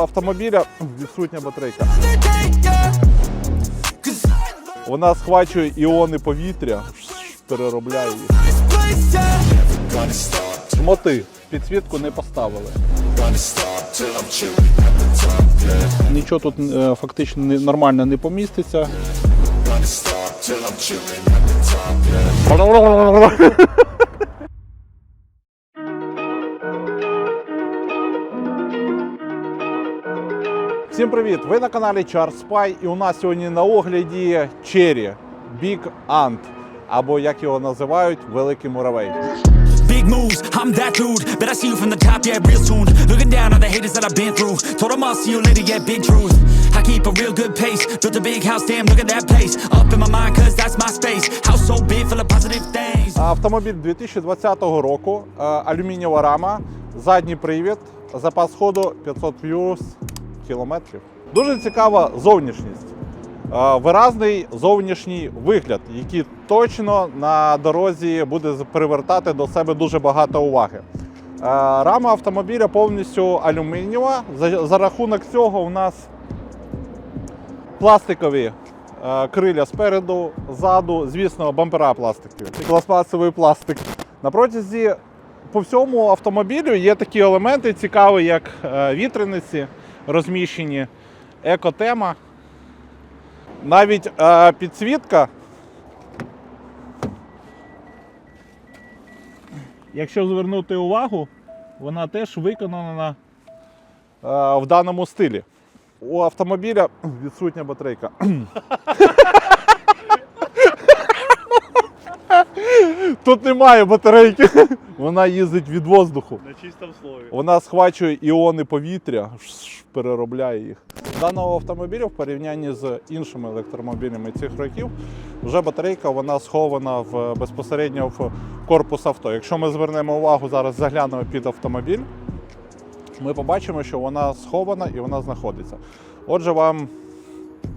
Автомобіля відсутня батарейка. Вона схвачує іони повітря, переробляє їх. Шмоти. Підсвітку не поставили. Нічого тут е, фактично нормально не поміститься. Всім привіт! Ви на каналі Charles Spy і у нас сьогодні на огляді Cherry Big Ant, або як його називають, Великий муравей. Big moves, I'm that dude. Bet I see you from the top, yeah, real soon. Looking down on the haters that I've been through. Told them I'll see you later, yeah, big truth. I keep a real good pace. Built a big house, damn, look at that place. Up in my mind, cause that's my space. House so big, full of positive things. Автомобіль 2020 року, е, алюмінієва рама, задній привід, запас ходу 500 плюс кілометрів. Дуже цікава зовнішність. Е, Виразний зовнішній вигляд, який точно на дорозі буде привертати до себе дуже багато уваги. Е, Рама автомобіля повністю алюмінієва. За, рахунок цього у нас пластикові е, криля спереду, ззаду, звісно, бампера пластикові. Пластмасовий пластик. На протязі по всьому автомобілю є такі елементи цікаві, як вітрениці розміщені, екотема. Навіть е, підсвітка. Якщо звернути увагу, вона теж виконана е, в даному стилі. У автомобіля відсутня батарейка. Тут немає батарейки. Вона їздить від воздуху. На чистом слові. Вона схвачує іони повітря, переробляє їх. Даного автомобіля в порівнянні з іншими електромобілями цих років вже батарейка вона схована в безпосередньо в корпус авто. Якщо ми звернемо увагу, зараз заглянемо під автомобіль, ми побачимо, що вона схована і вона знаходиться. Отже, вам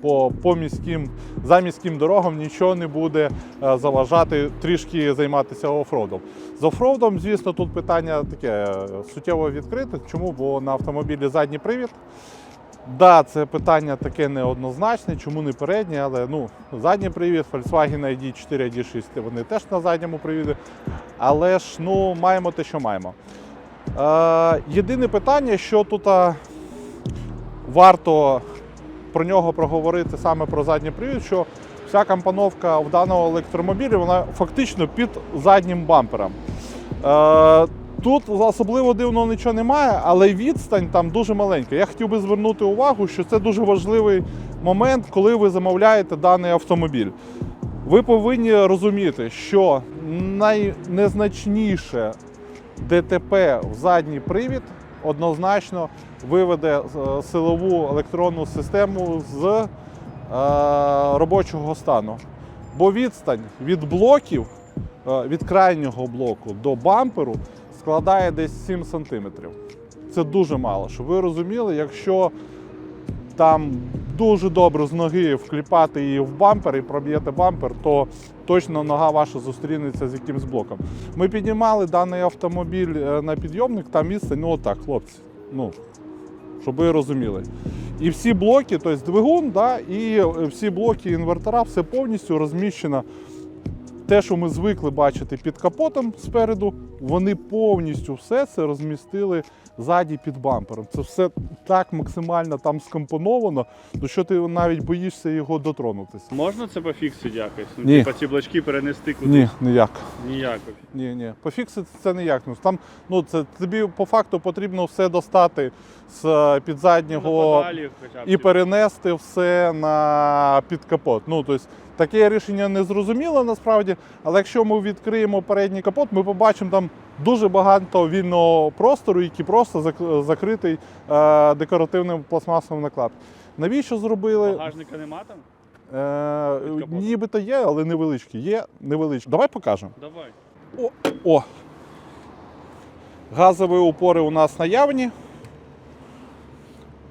по, по міським, за міським дорогам нічого не буде е, заважати трішки займатися офродом. З офродом, звісно, тут питання таке е, суттєво відкрите. Чому? Бо на автомобілі задній привід. Да, це питання таке неоднозначне, чому не передній, але ну, задній привід, Volkswagen ID4, ID6, вони теж на задньому привіді. Але ж ну, маємо те, що маємо. Е, єдине питання, що тут варто про нього проговорити саме про задній привід, що вся компоновка в даного електромобіля вона фактично під заднім бампером. Е, тут особливо дивного нічого немає, але відстань там дуже маленька. Я хотів би звернути увагу, що це дуже важливий момент, коли ви замовляєте даний автомобіль. Ви повинні розуміти, що найнезначніше ДТП в задній привід однозначно виведе е, силову електронну систему з е, робочого стану. Бо відстань від блоків, е, від крайнього блоку до бамперу складає десь 7 см. Це дуже мало. Щоб ви розуміли, якщо там дуже добре з ноги вкліпати її в бампер і проб'єте бампер, то точно нога ваша зустрінеться з якимсь блоком. Ми піднімали даний автомобіль е, на підйомник, там місце, ну отак, хлопці. Ну, щоб ви розуміли. І всі блоки, тобто двигун, да, і е, всі блоки інвертора, все повністю розміщено. Те, що ми звикли бачити під капотом спереду, вони повністю все це розмістили ззаді під бампером. Це все так максимально там скомпоновано, до що ти навіть боїшся його дотронутися. Можна це пофіксити якось? Ну, Ні. Типа ці блочки перенести кудись? Ні, ніяк. Ніяк. Ні, ні. Пофіксити це ніяк. Ну, Там, ну, це тобі по факту потрібно все достати з е, під заднього Ну, хоча б. і перенести все на під капот. Ну, тобто, таке рішення не зрозуміло насправді, але якщо ми відкриємо передній капот, ми побачимо там дуже багато вільного простору, який просто закритий е, декоративним пластмасовим накладком. Навіщо зробили? Багажника нема там? Е, нібито є, але невеличкі. Є невеличкі. Давай покажемо. Давай. О! Газові упори у нас наявні.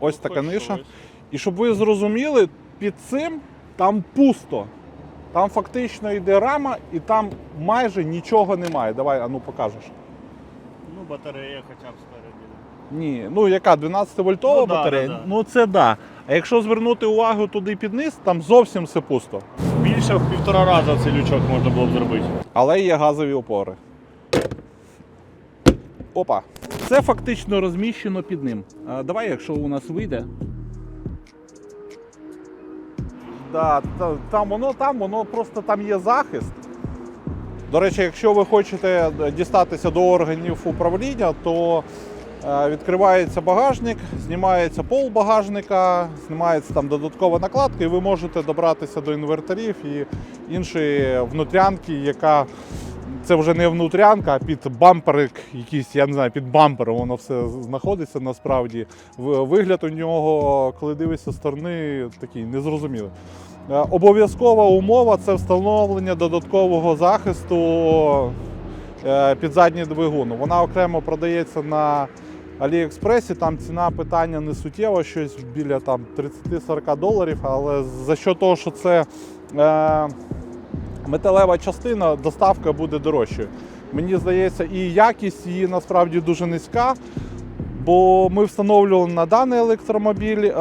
Ось така ниша. І щоб ви зрозуміли, під цим там пусто. Там фактично йде рама, і там майже нічого немає. Давай, ану покажеш. Ну, батарея хоча б спереді. Ні, ну яка 12 вольтова Ну, да, батарея? да, да. Ну це да. А якщо звернути увагу туди під низ, там зовсім все пусто. Більше в півтора рази цей лючок можна було б зробити. Але є газові опори. Опа. Це фактично розміщено під ним. А, давай, якщо у нас вийде. Да, там воно там, воно просто там є захист. До речі, якщо ви хочете дістатися до органів управління, то е, відкривається багажник, знімається пол багажника, знімається там додаткова накладка, і ви можете добратися до інверторів і іншої внутрянки, яка це вже не внутрянка, а під бамперик, якийсь, я не знаю, під бампером воно все знаходиться насправді. Вигляд у нього, коли дивишся сторони, такий незрозумілий. Е, Обов'язкова умова це встановлення додаткового захисту е, під задній двигун. Вона окремо продається на Аліекспресі. Там ціна питання не суттєва, щось біля там 30-40 доларів. Але за що того, що це е, металева частина, доставка буде дорожчою. Мені здається, і якість її насправді дуже низька. Бо ми встановлювали на даний електромобіль е,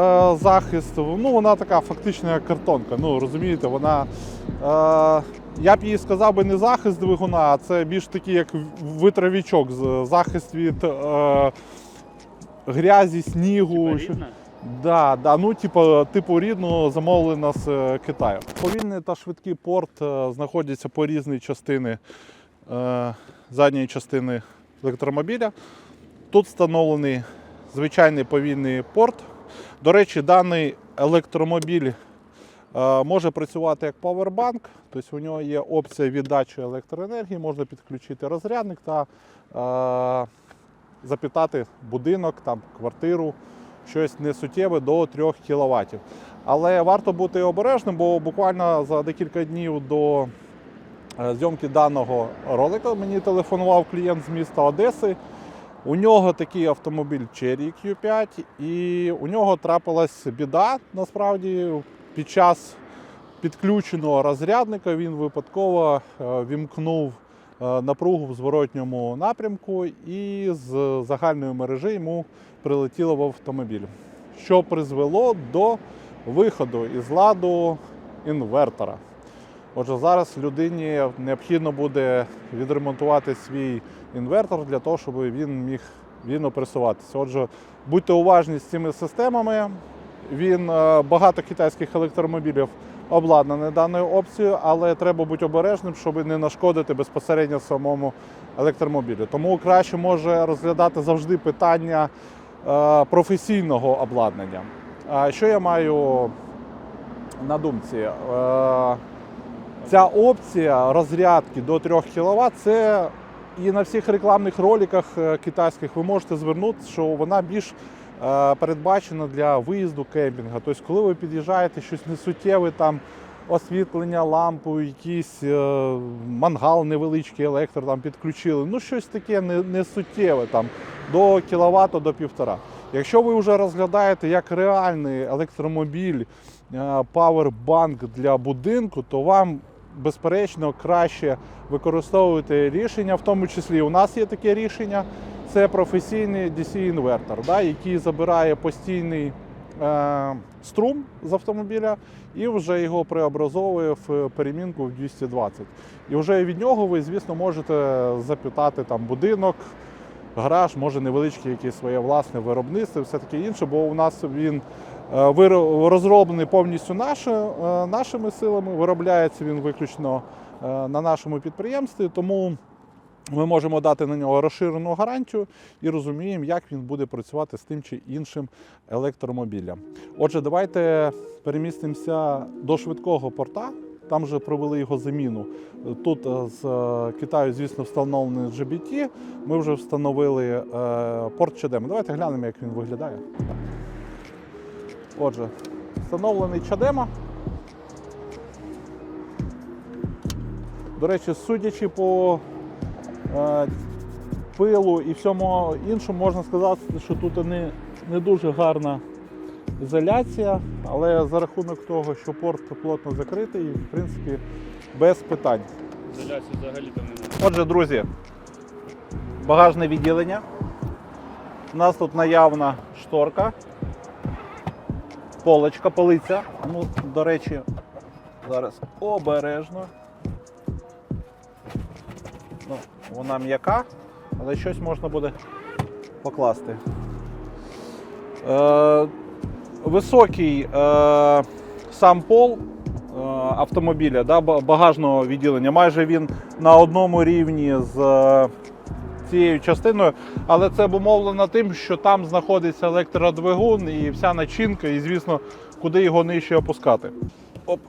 захист. Ну, вона така фактично як картонка. Ну, розумієте, вона. Е, я б їй сказав би не захист двигуна, а це більш такий як витравічок, захист від е, грязі, снігу. Типа рідна? Да, да, ну типу, типу рідну замовлена з е, Китаю. Повільний та швидкий порт е, знаходяться по різні частини е, задньої частини електромобіля. Тут встановлений звичайний повільний порт. До речі, даний електромобіль може працювати як павербанк, тобто у нього є опція віддачі електроенергії, можна підключити розрядник та е, запитати будинок, там, квартиру, щось несуттєве до 3 кВт. Але варто бути обережним, бо буквально за декілька днів до е, зйомки даного ролика мені телефонував клієнт з міста Одеси. У нього такий автомобіль Cherry Q5, і у нього трапилась біда насправді під час підключеного розрядника він випадково е, вімкнув напругу в зворотньому напрямку, і з загальної мережі йому прилетіло в автомобіль, що призвело до виходу із ладу інвертора. Отже, зараз людині необхідно буде відремонтувати свій інвертор для того, щоб він міг вільно пересуватися. Отже, будьте уважні з цими системами. Він е, багато китайських електромобілів обладнаний даною опцією, але треба бути обережним, щоб не нашкодити безпосередньо самому електромобілю. Тому краще може розглядати завжди питання е, професійного обладнання. Що я маю на думці? Е, Ця опція розрядки до 3 кВт це і на всіх рекламних роликах е, китайських ви можете звернути, що вона більш е, передбачена для виїзду кемпінга. Тобто, коли ви під'їжджаєте щось несуттєве, там освітлення, лампу, якийсь е, мангал невеличкий, електро там підключили. Ну, щось таке не, несуттєве, там до кіловата, до півтора. Якщо ви вже розглядаєте як реальний електромобіль, е, павербанк для будинку, то вам безперечно краще використовувати рішення, в тому числі у нас є таке рішення. Це професійний DC-інвертор, да, який забирає постійний е, струм з автомобіля і вже його преобразовує в перемінку в 220. І вже від нього ви, звісно, можете запитати там будинок, гараж, може невеличке якесь своє власне виробництво, все таке інше, бо у нас він е, розроблений повністю наше, е, нашими силами, виробляється він виключно е, на нашому підприємстві, тому ми можемо дати на нього розширену гарантію і розуміємо, як він буде працювати з тим чи іншим електромобілем. Отже, давайте перемістимося до швидкого порта. Там вже провели його заміну. Тут е, з е, Китаю, звісно, встановлений GBT. Ми вже встановили е, порт CHAdeMO. Давайте глянемо, як він виглядає. Отже, встановлений CHAdeMO. До речі, судячи по пилу і всьому іншому, можна сказати, що тут не, не дуже гарна ізоляція, але за рахунок того, що порт плотно закритий, в принципі, без питань. Ізоляції взагалі там немає. Отже, друзі, багажне відділення. У нас тут наявна шторка, полочка, полиця. Ну, до речі, зараз обережно. Вона м'яка, але щось можна буде покласти. Е, високий е, сам пол е, автомобіля, да, багажного відділення. Майже він на одному рівні з е, цією частиною, але це обумовлено тим, що там знаходиться електродвигун і вся начинка, і звісно, куди його нижче опускати. Оп.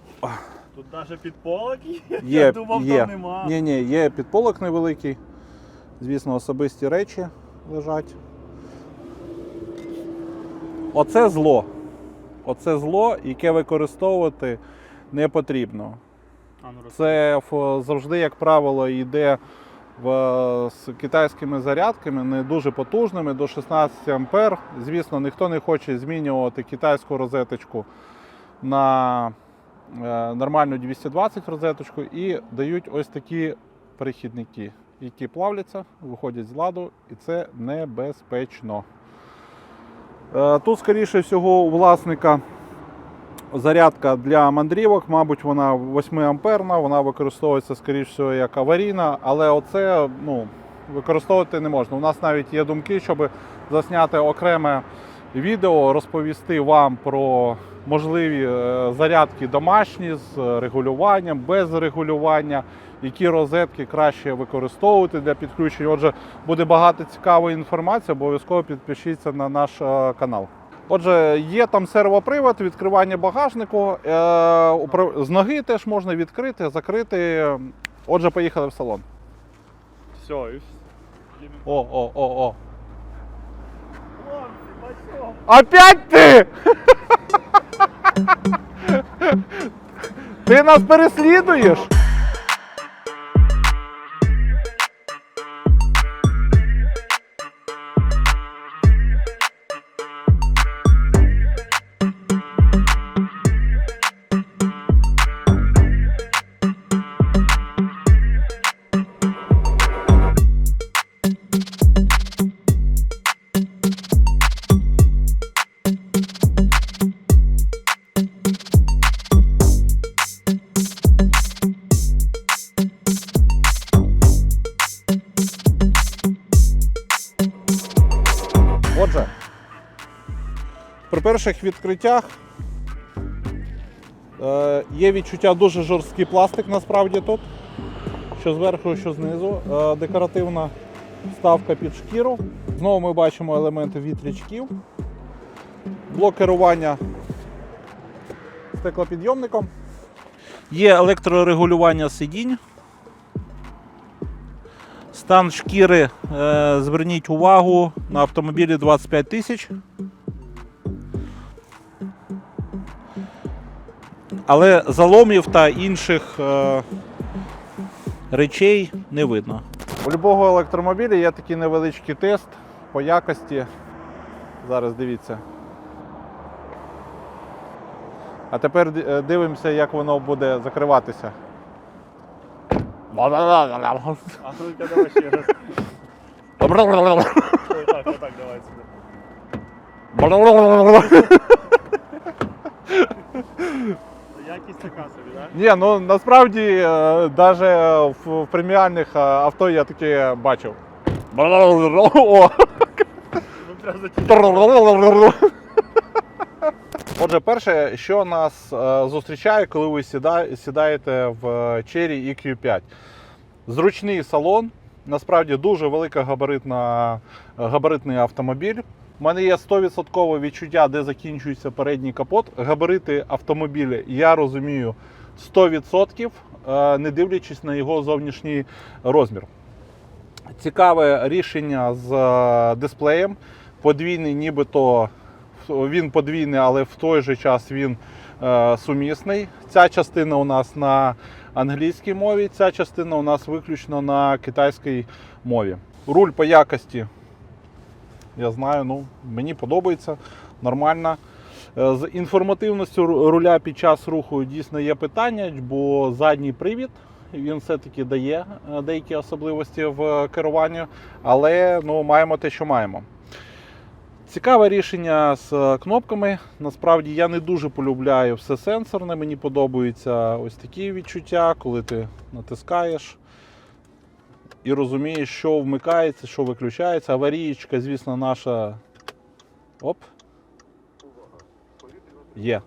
Тут навіть підполок є. Є, Я думав, є. там нема. Ні, ні, є підполок невеликий. Звісно, особисті речі лежать. Оце зло. Оце зло, яке використовувати не потрібно. Ну, Це завжди, як правило, йде в, з китайськими зарядками, не дуже потужними, до 16 ампер. Звісно, ніхто не хоче змінювати китайську розеточку на нормальну 220 розеточку і дають ось такі перехідники, які плавляться, виходять з ладу, і це небезпечно. Е, Тут, скоріше всього, у власника зарядка для мандрівок, мабуть, вона 8 амперна, вона використовується, скоріш всього, як аварійна, але оце ну, використовувати не можна. У нас навіть є думки, щоб засняти окреме відео, розповісти вам про можливі е, зарядки домашні з регулюванням, без регулювання, які розетки краще використовувати для підключення. Отже, буде багато цікавої інформації, обов'язково підпишіться на наш е, канал. Отже, є там сервопривод, відкривання багажнику. Е, з ноги теж можна відкрити, закрити. Отже, поїхали в салон. Все, і все. О, о, о, о. Опять ти! Ти нас переслідуєш? Перших відкриттях е, є відчуття дуже жорсткий пластик насправді тут. Що зверху, що знизу. Е, декоративна вставка під шкіру. Знову ми бачимо елементи вітрячків. Блок керування стеклопідйомником. Є електрорегулювання сидінь. Стан шкіри, е, зверніть увагу, на автомобілі 25 тисяч. Але заломів та інших е, речей не видно. У будь-якого електромобіля є такий невеличкий тест по якості. Зараз дивіться. А тепер е, дивимося, як воно буде закриватися. А ну-ка давай ще раз. Отак, отак, давай сюди. Якість така собі, так? Ні, ну насправді навіть в, в преміальних е, авто я таке бачив. О! Ну Отже, перше, що нас е, зустрічає, коли ви сідаєте в Cherry EQ5. Зручний салон, насправді дуже велика габаритна, габаритний автомобіль. У мене є 100% відчуття, де закінчується передній капот. Габарити автомобіля я розумію 100%, е, не дивлячись на його зовнішній розмір. Цікаве рішення з е, дисплеєм. Подвійний, нібито він подвійний, але в той же час він е, сумісний. Ця частина у нас на англійській мові, ця частина у нас виключно на китайській мові. Руль по якості, я знаю, ну, мені подобається, нормально. Е, З інформативністю руля під час руху дійсно є питання, бо задній привід він все-таки дає е, деякі особливості в керуванні, але ну, маємо те, що маємо. Цікаве рішення з е, кнопками. Насправді я не дуже полюбляю все сенсорне. Мені подобаються ось такі відчуття, коли ти натискаєш і розумієш, що вмикається, що виключається. Аварієчка, звісно, наша. Оп. Є.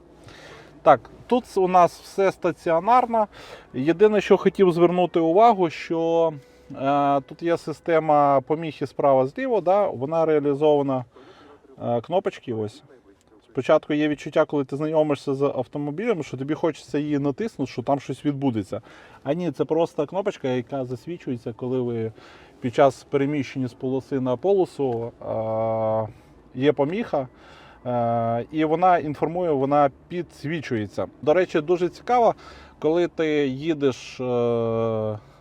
Так, тут у нас все стаціонарно. Єдине, що хотів звернути увагу, що е, тут є система поміхи справа-зліва, да, вона реалізована е, кнопочки. Ось. Спочатку є відчуття, коли ти знайомишся з автомобілем, що тобі хочеться її натиснути, що там щось відбудеться. А ні, це просто кнопочка, яка засвічується, коли ви під час переміщення з полоси на полосу є поміха. І вона інформує, вона підсвічується. До речі, дуже цікаво, коли ти їдеш е,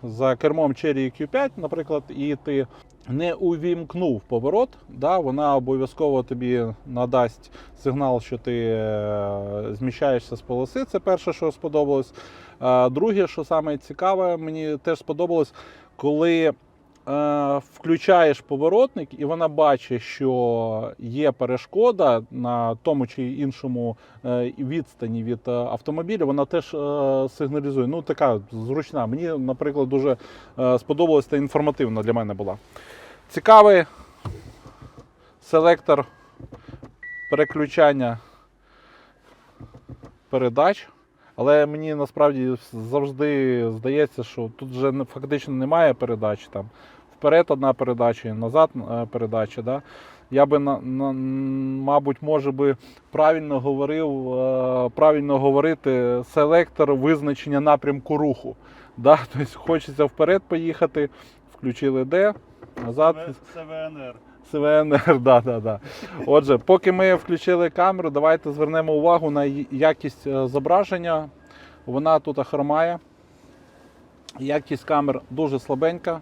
за кермом Cherry Q5, наприклад, і ти не увімкнув поворот, да, вона обов'язково тобі надасть сигнал, що ти е, зміщаєшся з полоси. Це перше, що сподобалось. Е, Друге, що саме цікаве, мені теж сподобалось, коли включаєш поворотник, і вона бачить, що є перешкода на тому чи іншому е, відстані від е, автомобіля, вона теж е, сигналізує. Ну, така зручна. Мені, наприклад, дуже е, сподобалась та інформативна для мене була. Цікавий селектор переключання передач. Але мені насправді завжди здається, що тут вже фактично немає передач. Там вперед одна передача, і назад е, передача. Да? Я би на, на, мабуть, може би правильно говорив, е, правильно говорити селектор визначення напрямку руху. Да? Тобто хочеться вперед поїхати, включили Д, назад. Це ВНР. СВНР, да, да, да. Отже, поки ми включили камеру, давайте звернемо увагу на якість е, зображення. Вона тут хромає. Якість камер дуже слабенька.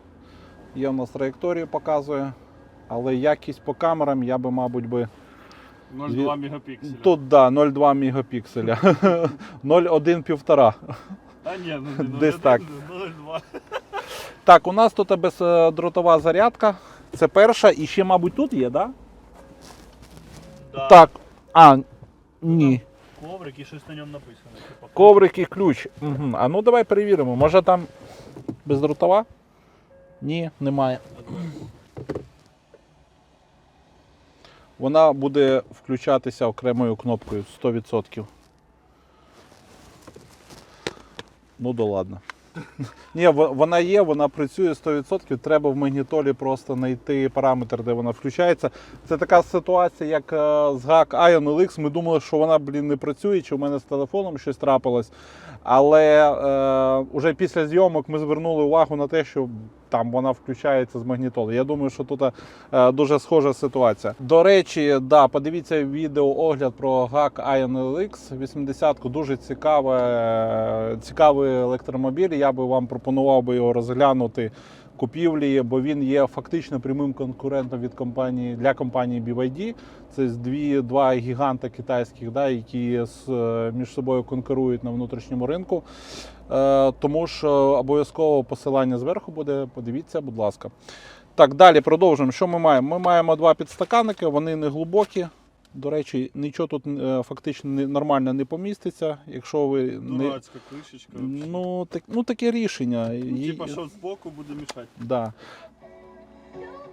Є у нас траєкторію показує. Але якість по камерам я би, мабуть, би. 0,2 мегапікселя. Тут да, 0,2 мегапікселя. 0,1 півтора. Та ні, ну, Десь так. 0,2. Так, у нас тут бездротова зарядка. Це перша, і ще, мабуть, тут є, да? Да. Так. А, ні. Коврик і щось на ньому написано. Коврик і ключ. Угу. А ну давай перевіримо. Може там бездротова? Ні, немає. Вона буде включатися окремою кнопкою 100%. Ну да ладно. Ні, вона є, вона працює 100%. Треба в магнітолі просто знайти параметр, де вона включається. Це така ситуація, як е, з GAC Ion LX. Ми думали, що вона, блін, не працює, чи в мене з телефоном щось трапилось. Але е, вже після зйомок ми звернули увагу на те, що там вона включається з магнітоли. Я думаю, що тут е, дуже схожа ситуація. До речі, да, подивіться відео огляд про GAC INLX 80 Дуже цікаве, цікавий електромобіль. Я би вам пропонував би його розглянути купівлі, бо він є фактично прямим конкурентом від компанії для компанії BYD. Це дві два гіганта китайських, да, які е, між собою конкурують на внутрішньому ринку. Е, тому ж е, обов'язково посилання зверху буде. Подивіться, будь ласка. Так, далі продовжуємо. Що ми маємо? Ми маємо два підстаканники, вони не глибокі. До речі, нічого тут е, фактично не- нормально не поміститься, якщо ви не. Дурацька кришечка. Ну, так, ну таке рішення. Ну, Типа, що збоку буде мішати. Да.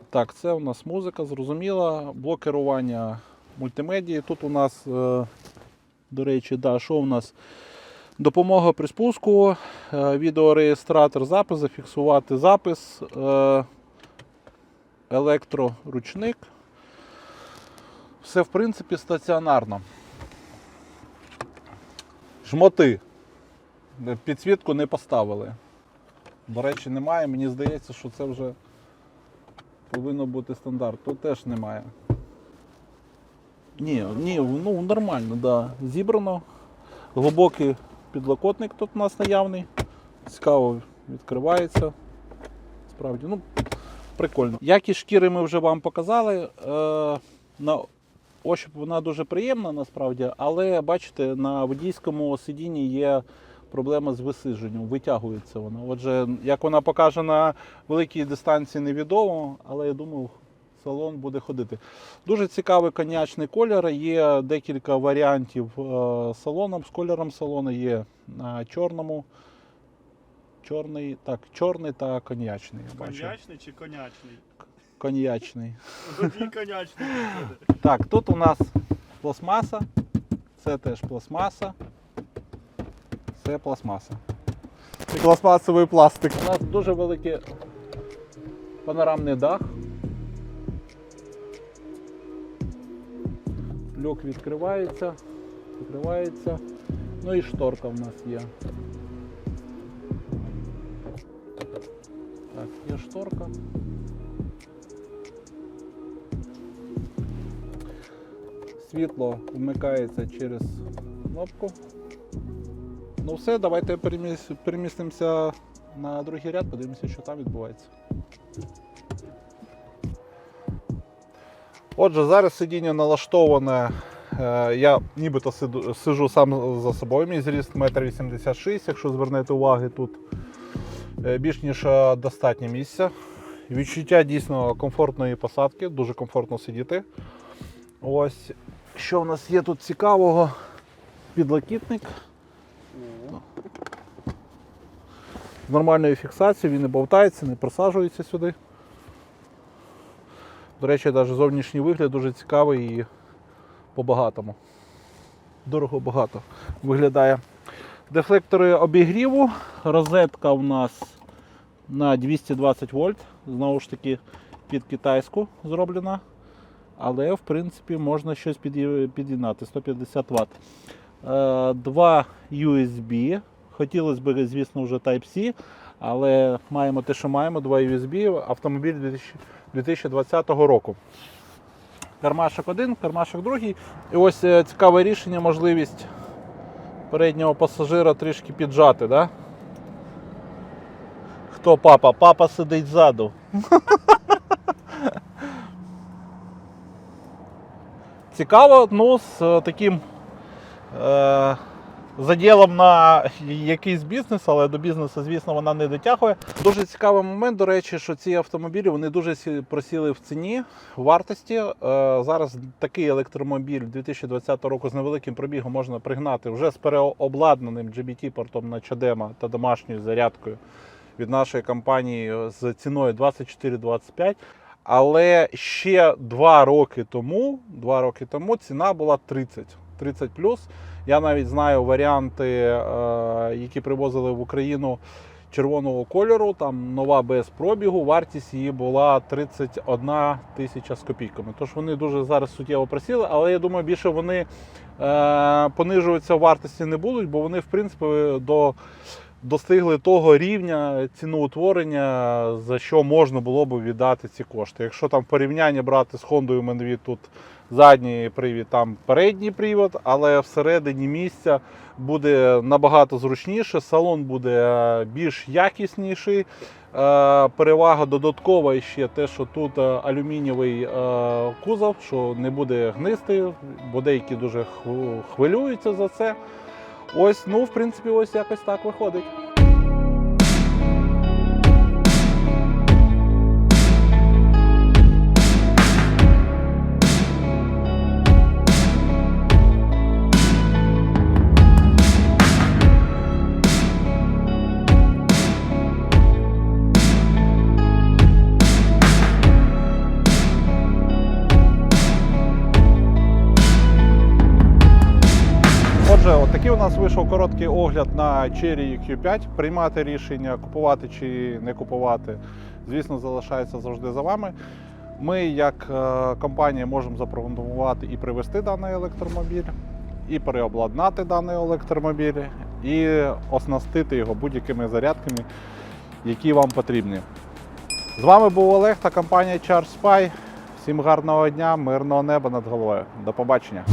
Так, це у нас музика, зрозуміла. Блок керування мультимедії. Тут у нас, е, до речі, да, що у нас? Допомога при спуску, е, відеореєстратор запис, зафіксувати запис, е, електроручник. Все, в принципі, стаціонарно. Жмоти. Підсвітку не поставили. До речі, немає. Мені здається, що це вже повинно бути стандарт. Тут теж немає. Ні, ні, ну нормально, да. Зібрано. Глибокий підлокотник тут у нас наявний. Цікаво відкривається. Справді, ну, прикольно. Якість шкіри ми вже вам показали. Е, на ощуп вона дуже приємна насправді, але бачите, на водійському сидінні є проблема з висидженням, витягується вона. Отже, як вона покаже на великій дистанції, невідомо, але я думаю, салон буде ходити. Дуже цікавий конячний колір. Є декілька варіантів е, салоном. З кольором салону є на чорному. Чорний, так, чорний та коньячний. я бачу. Чи конячний? Коньячний. Водій конячний. Так, тут у нас пластмаса. Це теж пластмаса. Це пластмаса. Це пластмасовий пластик. У нас дуже великий панорамний дах. Люк відкривається, закривається. Ну і шторка в нас є. Так, є шторка. Світло вмикається через кнопку. Ну все, давайте перемістимося на другий ряд, подивимося, що там відбувається. Отже, зараз сидіння налаштоване. е, Я нібито сиду- сиджу сам за собою. Мій зріст 1,86 м, якщо звернете уваги, тут е, більш ніж е, достатньо місця. Відчуття дійсно комфортної посадки, дуже комфортно сидіти. Ось що в нас є тут цікавого? Підлокітник. З нормальною фіксацією, він не болтається, не просаджується сюди. До речі, навіть зовнішній вигляд дуже цікавий і по-багатому. Дорого багато виглядає. Дефлектори обігріву. Розетка у нас на 220 вольт. Знову ж таки, під китайську зроблена. Але в принципі можна щось під'є- під'єднати 150 Вт. Е, Два USB. Хотілося б, звісно, вже Type-C, але маємо те, що маємо, два USB, автомобіль 2020 року. Кармашок один, кармашок другий. І ось е, цікаве рішення, можливість переднього пасажира трішки піджати. Да? Хто папа? Папа сидить ззаду. Цікаво, ну, з е, таким е, заділом на якийсь бізнес, але до бізнесу, звісно, вона не дотягує. Дуже цікавий момент, до речі, що ці автомобілі вони дуже просіли в ціні, в вартості. Е, зараз такий електромобіль 2020 року з невеликим пробігом можна пригнати вже з переобладнаним GBT-портом на чадема та домашньою зарядкою від нашої компанії з ціною 24-25. Але ще два роки тому, два роки тому ціна була 30. 30 Я навіть знаю варіанти, е, які привозили в Україну червоного кольору. Там нова без пробігу. Вартість її була 31 тисяча з копійками. Тож вони дуже зараз суттєво просіли, але я думаю, більше вони е, понижуватися в вартості не будуть, бо вони, в принципі, до достигли того рівня ціноутворення, за що можна було б віддати ці кошти. Якщо там в порівнянні брати з Хондою, мене тут задній привід, там передній привід, але всередині місця буде набагато зручніше, салон буде е, більш якісніший. Е, Перевага додаткова ще те, що тут е, алюмінієвий кузов, що не буде гнисти, бо деякі дуже хвилюються за це. Ось, ну, в принципі, ось якось так виходить. Такий у нас вийшов короткий огляд на Cherry Q5. Приймати рішення, купувати чи не купувати, звісно, залишається завжди за вами. Ми, як е, компанія, можемо запропонувати і привезти даний електромобіль, і переобладнати даний електромобіль, і оснастити його будь-якими зарядками, які вам потрібні. З вами був Олег та компанія Charge. Всім гарного дня, мирного неба над головою. До побачення.